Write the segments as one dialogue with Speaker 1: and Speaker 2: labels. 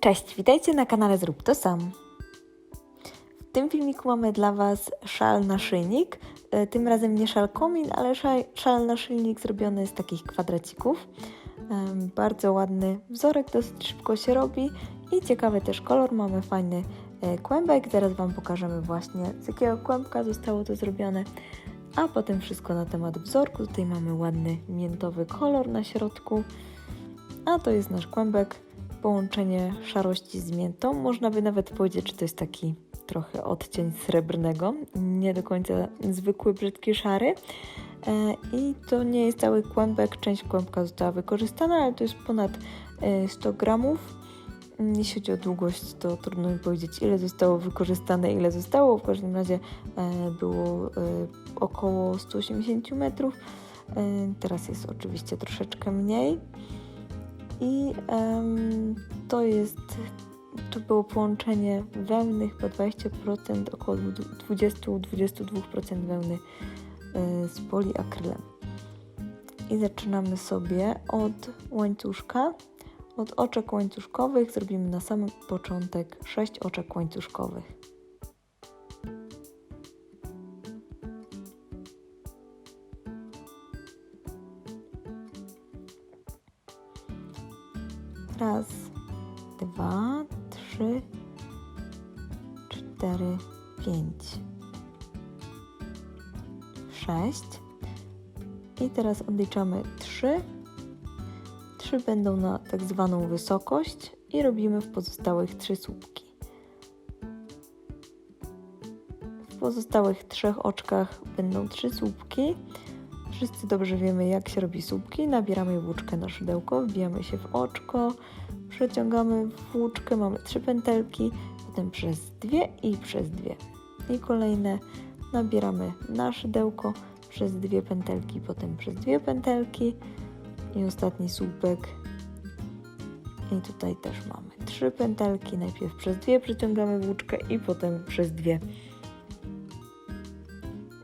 Speaker 1: Cześć, witajcie na kanale Zrób to sam. W tym filmiku mamy dla Was szal naszyjnik. E, Tym razem nie szal komin, ale szal, szal naszyjnik zrobiony z takich kwadracików. Em, Bardzo ładny wzorek, dosyć szybko się robi i ciekawy też kolor. Mamy fajny e, kłębek. Zaraz Wam pokażemy właśnie z jakiego kłębka zostało to zrobione. A potem wszystko na temat wzorku. Tutaj mamy ładny miętowy kolor na środku. A to jest nasz kłębek połączenie szarości z miętą. Można by nawet powiedzieć, że to jest taki trochę odcień srebrnego, nie do końca zwykły, brzydki, szary. E, I to nie jest cały kłębek, część kłębka została wykorzystana, ale to jest ponad e, 100 gramów. Mm, Jeśli chodzi o długość, to trudno mi powiedzieć, ile zostało wykorzystane, ile zostało. W każdym razie e, było e, około 180 metrów. E, Teraz jest oczywiście troszeczkę mniej. I em, to jest, to było połączenie wełny, chyba 20%, około 20-22% wełny e, z poliakrylem. I zaczynamy sobie od łańcuszka, od oczek łańcuszkowych. Zrobimy na sam początek 6 oczek łańcuszkowych. Teraz odliczamy trzy. Trzy będą na tak zwaną wysokość i robimy w pozostałych trzy słupki. W pozostałych trzech oczkach będą trzy słupki. Wszyscy dobrze wiemy, jak się robi słupki. Nabieramy włóczkę na szydełko, wbijamy się w oczko, przeciągamy włóczkę, mamy trzy pętelki, potem przez dwie i przez dwie. I kolejne nabieramy na szydełko, przez dwie pętelki, potem przez dwie pętelki i ostatni słupek. I tutaj też mamy trzy pętelki, najpierw przez dwie przeciągamy włóczkę i potem przez dwie.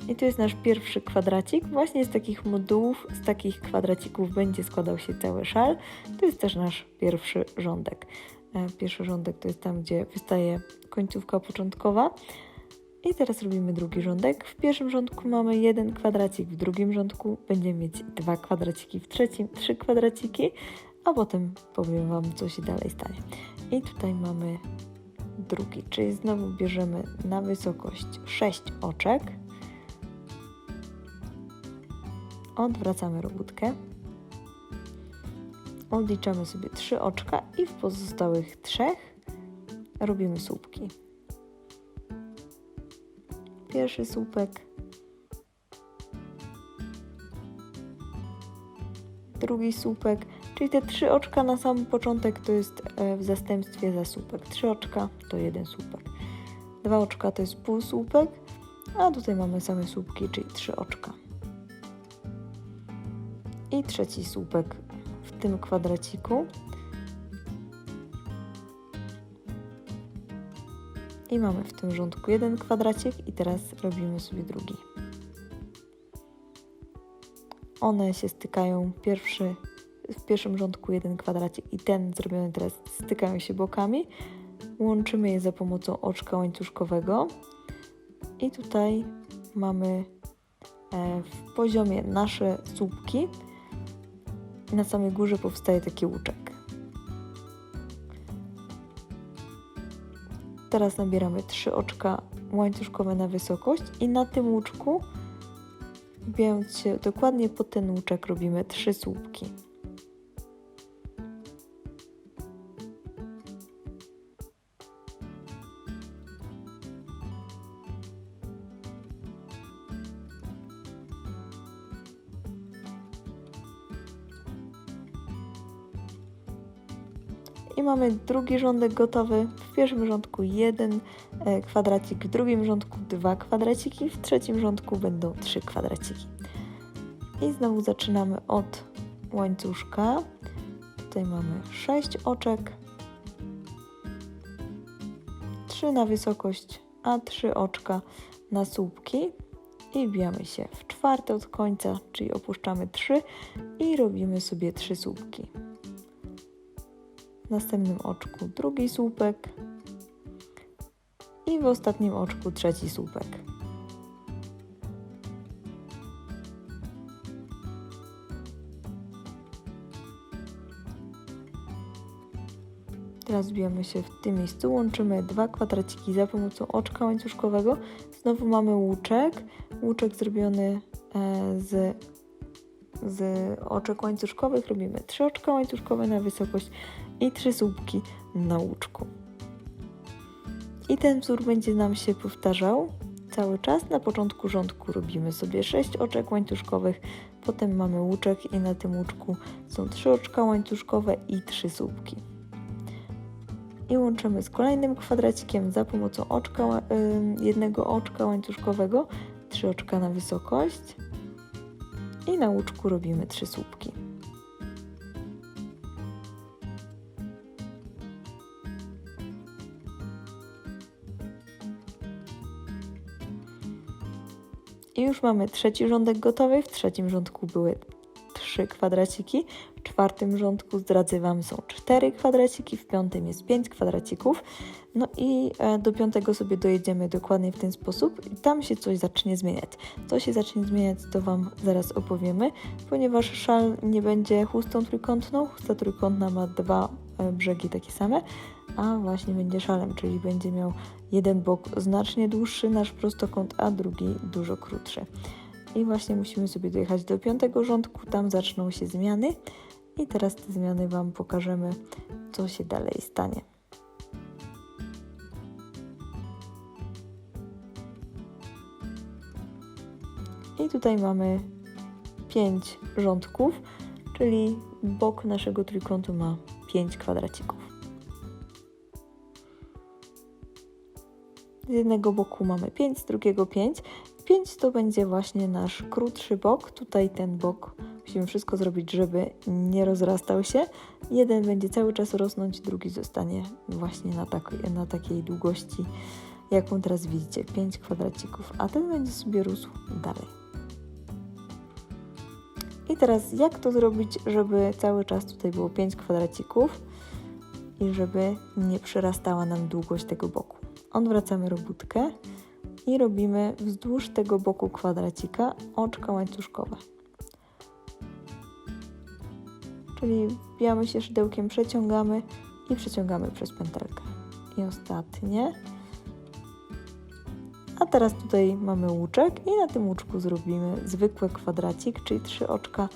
Speaker 1: I tu jest nasz pierwszy kwadracik. Właśnie z takich modułów, z takich kwadracików będzie składał się cały szal. To jest też nasz pierwszy rządek. E, Pierwszy rządek to jest tam, gdzie wystaje końcówka początkowa. I teraz robimy drugi rządek. W pierwszym rządku mamy jeden kwadracik, w drugim rządku będziemy mieć dwa kwadraciki, w trzecim trzy kwadraciki, a potem powiem Wam, co się dalej stanie. I tutaj mamy drugi, czyli znowu bierzemy na wysokość 6 oczek. Odwracamy robótkę. Odliczamy sobie trzy oczka i w pozostałych trzech robimy słupki. Pierwszy słupek, drugi słupek, czyli te trzy oczka na sam początek to jest e, w zastępstwie za słupek. Trzy oczka to jeden słupek. Dwa oczka to jest pół słupek, a tutaj mamy same słupki, czyli trzy oczka. I trzeci słupek w tym kwadraciku. I mamy w tym rządku jeden kwadracik i teraz robimy sobie drugi. One się stykają pierwszy, w pierwszym rządku jeden kwadracik i ten zrobiony teraz stykają się bokami. Łączymy je za pomocą oczka łańcuszkowego i tutaj mamy e, w poziomie nasze słupki. Na samej górze powstaje taki łuczek. Teraz nabieramy trzy oczka łańcuszkowe na wysokość i na tym łuczku, wbijając się dokładnie pod ten łuczek, robimy trzy słupki. Mamy drugi rządek gotowy. W pierwszym rządku jeden e, kwadracik, w drugim rządku dwa kwadraciki, w trzecim rządku będą trzy kwadraciki. I znowu zaczynamy od łańcuszka. Tutaj mamy sześć oczek, trzy na wysokość, a trzy oczka na słupki. I wbijamy się w czwarte od końca, czyli opuszczamy trzy i robimy sobie trzy słupki. Następnym oczku drugi słupek i w ostatnim oczku trzeci słupek. Teraz zbijamy się w tym miejscu, łączymy dwa kwadraciki za pomocą oczka łańcuszkowego. Znowu mamy łuczek, łuczek zrobiony e, z, z oczek łańcuszkowych. Robimy trzy oczka łańcuszkowe na wysokość i trzy słupki na łuczku. I ten wzór będzie nam się powtarzał cały czas. Na początku rządku robimy sobie 6 oczek łańcuszkowych, potem mamy łuczek i na tym łuczku są 3 oczka łańcuszkowe i 3 słupki. I łączymy z kolejnym kwadracikiem za pomocą oczka, jednego oczka łańcuszkowego, 3 oczka na wysokość i na łuczku robimy 3 słupki. Już mamy trzeci rządek gotowy. W trzecim rządku były trzy kwadraciki, czwartym rządku zdradzę Wam są cztery kwadraciki, w piątym jest pięć kwadracików. No i e, do piątego sobie dojedziemy dokładnie w ten sposób i tam się coś zacznie zmieniać. Co się zacznie zmieniać, to Wam zaraz opowiemy, ponieważ szal nie będzie chustą trójkątną. Chusta trójkątna ma dwa e, brzegi takie same, a właśnie będzie szalem, czyli będzie miał jeden bok znacznie dłuższy, nasz prostokąt, a drugi dużo krótszy. I właśnie musimy sobie dojechać do piątego rządku, tam zaczną się zmiany i teraz te zmiany Wam pokażemy, co się dalej stanie. I tutaj mamy pięć rządków, czyli bok naszego trójkątu ma 5 kwadracików. Z jednego boku mamy 5, z drugiego 5. 5 to będzie właśnie nasz krótszy bok. Tutaj ten bok musimy wszystko zrobić, żeby nie rozrastał się. Jeden będzie cały czas rosnąć, drugi zostanie właśnie na, tak, na takiej długości, jaką teraz widzicie, 5 kwadracików, a ten będzie sobie rósł dalej. I teraz jak to zrobić, żeby cały czas tutaj było 5 kwadracików i żeby nie przerastała nam długość tego boku. Odwracamy robótkę i robimy wzdłuż tego boku kwadracika oczka łańcuszkowe. Czyli wbijamy się szydełkiem, przeciągamy i przeciągamy przez pętelkę. I ostatnie. A teraz tutaj mamy łuczek i na tym łuczku zrobimy zwykły kwadracik, czyli trzy oczka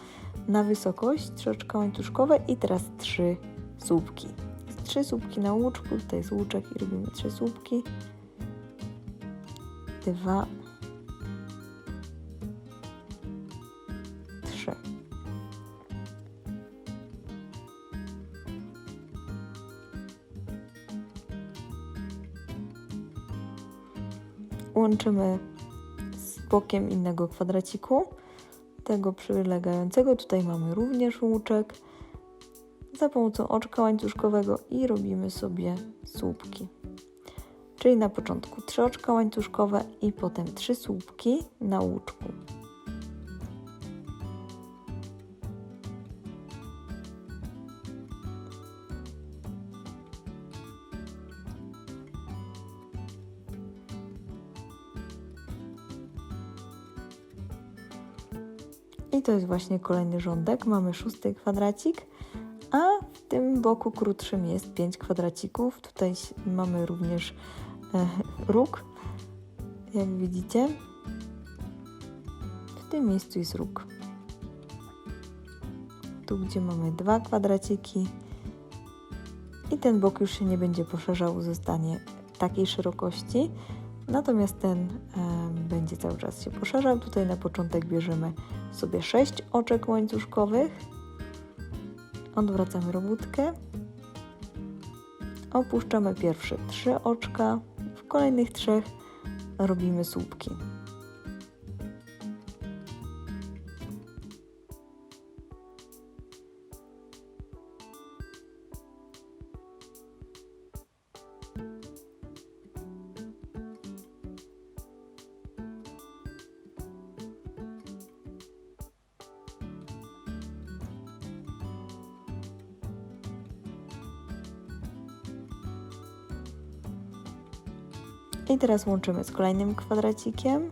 Speaker 1: na wysokość, trzy oczka łańcuszkowe i teraz trzy słupki. Trzy słupki na łuczku, tutaj jest łuczek i robimy trzy słupki dwa, trzy. Łączymy z bokiem innego kwadraciku, tego przylegającego. Tutaj mamy również łuczek za pomocą oczka łańcuszkowego i robimy sobie słupki czyli na początku trzy oczka łańcuszkowe i potem trzy słupki na łuczku. I to jest właśnie kolejny rządek. Mamy szósty kwadracik, a w tym boku krótszym jest 5 kwadracików. Tutaj mamy również róg. Jak widzicie, w tym miejscu jest róg. Tu, gdzie mamy dwa kwadraciki i ten bok już się nie będzie poszerzał, zostanie takiej szerokości. Natomiast ten e, będzie cały czas się poszerzał. Tutaj na początek bierzemy sobie 6 oczek łańcuszkowych. Odwracamy robótkę. Opuszczamy pierwsze trzy oczka kolejnych trzech robimy słupki. I teraz łączymy z kolejnym kwadracikiem,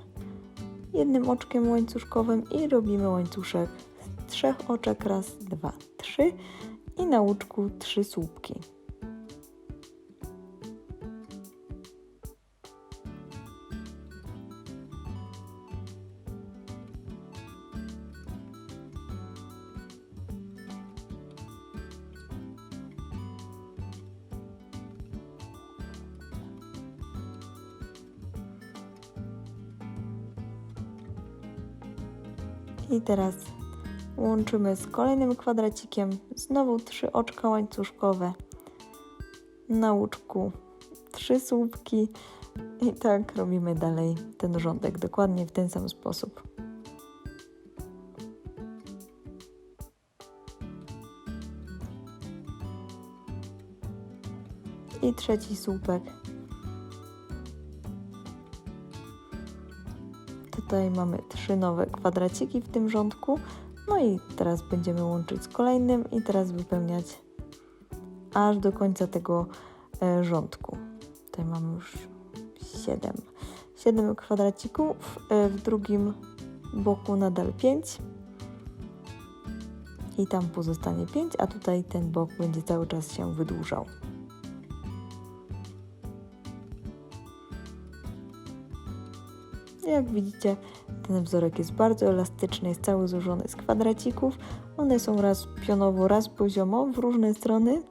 Speaker 1: jednym oczkiem łańcuszkowym i robimy łańcuszek z trzech oczek. Raz, dwa, trzy. I na łuczku trzy słupki. I teraz łączymy z kolejnym kwadracikiem, znowu trzy oczka łańcuszkowe, na łuczku trzy słupki i tak robimy dalej ten rządek, dokładnie w ten sam sposób. I trzeci słupek. Tutaj mamy trzy nowe kwadraciki w tym rządku. No i teraz będziemy łączyć z kolejnym i teraz wypełniać aż do końca tego e, rządku. Tutaj mamy już 7. 7 kwadracików, e, w drugim boku nadal 5 i tam pozostanie 5, a tutaj ten bok będzie cały czas się wydłużał. Jak widzicie, ten wzorek jest bardzo elastyczny, jest cały złożony z kwadracików. One są raz pionowo, raz poziomo w różne strony.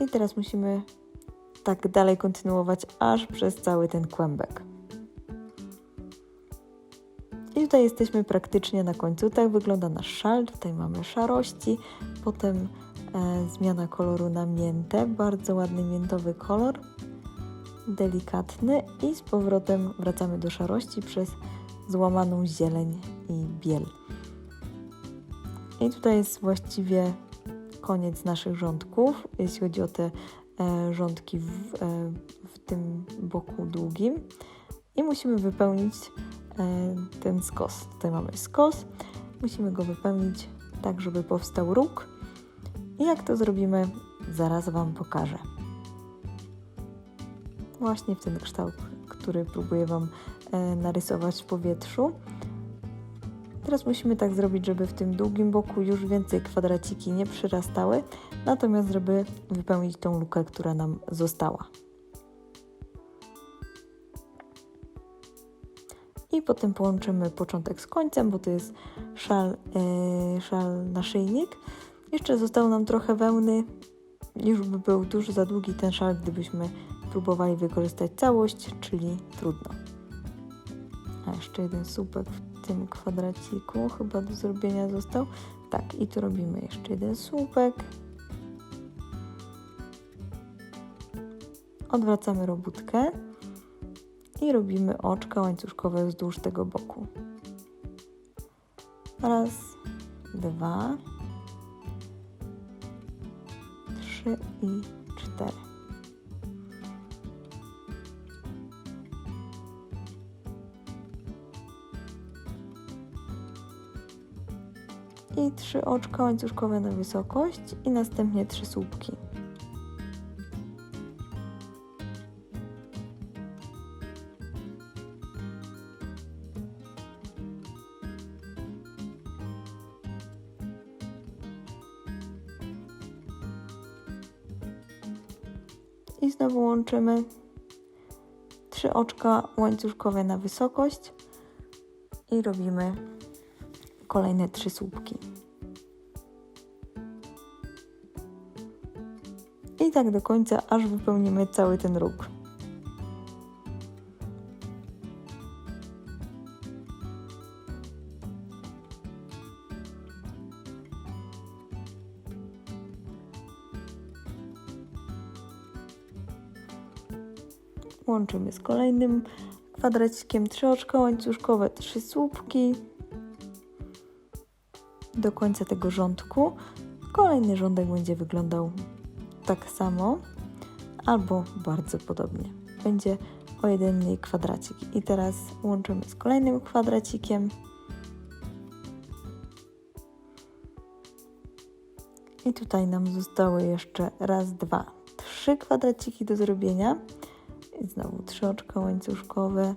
Speaker 1: I teraz musimy tak dalej kontynuować aż przez cały ten kłębek. I tutaj jesteśmy praktycznie na końcu. Tak wygląda nasz szal. Tutaj mamy szarości, potem e, zmiana koloru na miętę, bardzo ładny miętowy kolor delikatny i z powrotem wracamy do szarości przez złamaną zieleń i biel. I tutaj jest właściwie koniec naszych rządków, jeśli chodzi o te e, rządki w, e, w tym boku długim. I musimy wypełnić e, ten skos. Tutaj mamy skos, musimy go wypełnić tak, żeby powstał róg. I jak to zrobimy, zaraz Wam pokażę właśnie w ten kształt, który próbuję Wam e, narysować w powietrzu. Teraz musimy tak zrobić, żeby w tym długim boku już więcej kwadraciki nie przyrastały, natomiast żeby wypełnić tą lukę, która nam została. I potem połączymy początek z końcem, bo to jest szal, yy, szal naszyjnik. Jeszcze zostało nam trochę wełny. Już by był dużo za długi ten szal, gdybyśmy próbowali wykorzystać całość, czyli trudno. A jeszcze jeden słupek w tym kwadraciku chyba do zrobienia został. Tak, i tu robimy jeszcze jeden słupek. Odwracamy robótkę i robimy oczka łańcuszkowe wzdłuż tego boku. Raz, dwa, i cztery. i trzy oczka łańcuszkowe na wysokość i następnie trzy słupki. Łączymy trzy oczka łańcuszkowe na wysokość i robimy kolejne trzy słupki. I tak do końca, aż wypełnimy cały ten róg. Łączymy z kolejnym kwadracikiem trzy oczka łańcuszkowe, trzy słupki do końca tego rządku. Kolejny rządek będzie wyglądał tak samo albo bardzo podobnie. Będzie o jeden mniej kwadracik. I teraz łączymy z kolejnym kwadracikiem. I tutaj nam zostały jeszcze raz, dwa, trzy kwadraciki do zrobienia. Znowu trzy oczka łańcuszkowe,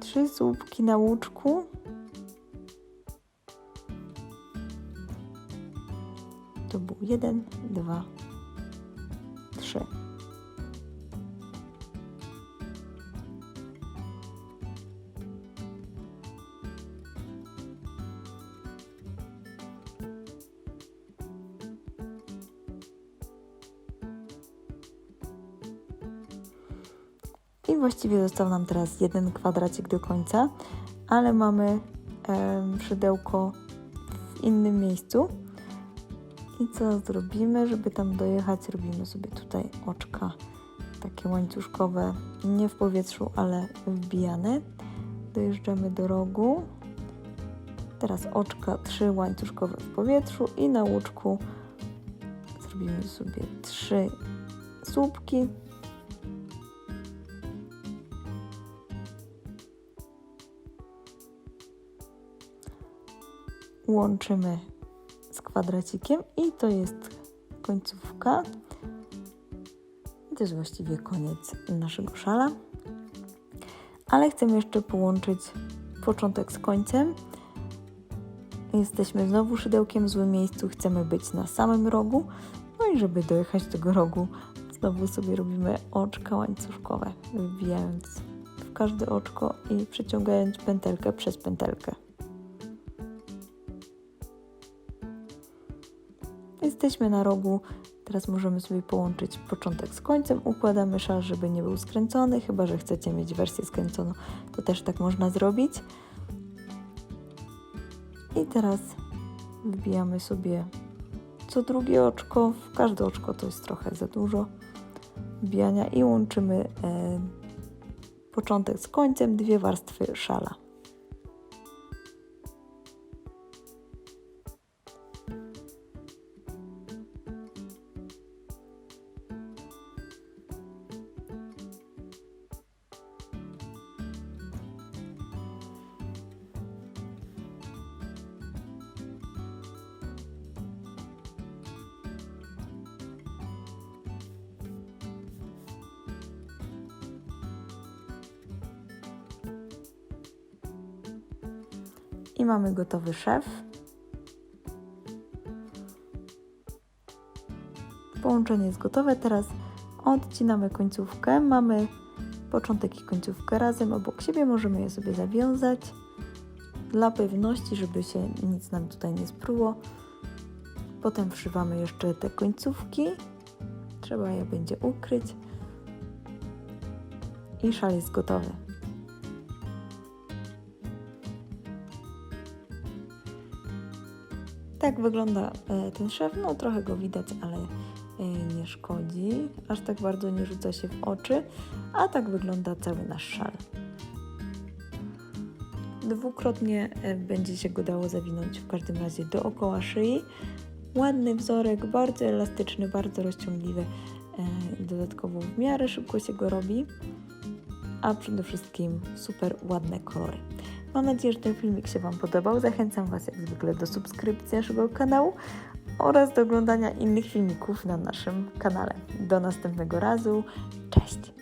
Speaker 1: trzy słupki na łuczku. To był jeden, dwa, trzy. I właściwie został nam teraz jeden kwadracik do końca, ale mamy em, szydełko w innym miejscu. I co zrobimy, żeby tam dojechać? Robimy sobie tutaj oczka takie łańcuszkowe, nie w powietrzu, ale wbijane. Dojeżdżamy do rogu. Teraz oczka trzy łańcuszkowe w powietrzu i na łuczku zrobimy sobie trzy słupki. Łączymy z kwadracikiem i to jest końcówka. I to jest właściwie koniec naszego szala. Ale chcemy jeszcze połączyć początek z końcem. Jesteśmy znowu szydełkiem w złym miejscu, chcemy być na samym rogu. No i żeby dojechać do tego rogu, znowu sobie robimy oczka łańcuszkowe, wbijając w każde oczko i przeciągając pętelkę przez pętelkę. Jesteśmy na rogu. Teraz możemy sobie połączyć początek z końcem. Układamy szal, żeby nie był skręcony. Chyba, że chcecie mieć wersję skręconą, to też tak można zrobić. I teraz wbijamy sobie co drugie oczko. W każde oczko to jest trochę za dużo wbijania i łączymy e, początek z końcem, dwie warstwy szala. Mamy gotowy szef. Połączenie jest gotowe. Teraz odcinamy końcówkę. Mamy początek i końcówkę razem obok siebie. Możemy je sobie zawiązać dla pewności, żeby się nic nam tutaj nie spruło. Potem wszywamy jeszcze te końcówki. Trzeba je będzie ukryć. I szal jest gotowy. Tak wygląda e, ten szef. No trochę go widać, ale e, nie szkodzi. Aż tak bardzo nie rzuca się w oczy. A tak wygląda cały nasz szal. Dwukrotnie e, będzie się go dało zawinąć w każdym razie dookoła szyi. Ładny wzorek, bardzo elastyczny, bardzo rozciągliwy. Dodatkowo w miarę szybko się go robi, a przede wszystkim super ładne kolory. Mam nadzieję, że ten filmik się Wam podobał. Zachęcam Was jak zwykle do subskrypcji naszego kanału oraz do oglądania innych filmików na naszym kanale. Do następnego razu. Cześć!